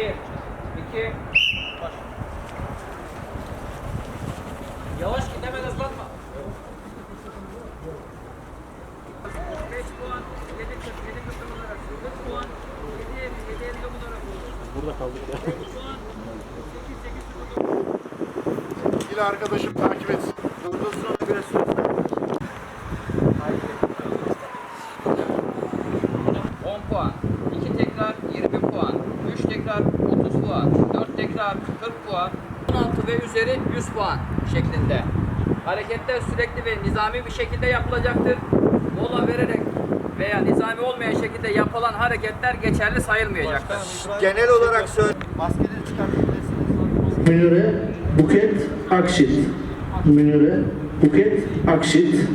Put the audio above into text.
Bir, iki, baş. Yavaş git hemen hızlanma. 5 puan, 7 40, 7 40 olarak 40 puan, 7 50, 7 50 olarak Burada kaldık ya. 5 puan, 8 8 İle arkadaşım takip etsin. Puan, 4 tekrar 40 puan, 16 ve üzeri 100 puan şeklinde. Hareketler sürekli ve nizami bir şekilde yapılacaktır. Mola vererek veya nizami olmayan şekilde yapılan hareketler geçerli sayılmayacaktır. genel olarak söyle. Maskeleri çıkartabilirsiniz. Münire Buket Akşit. Münire Buket Akşit.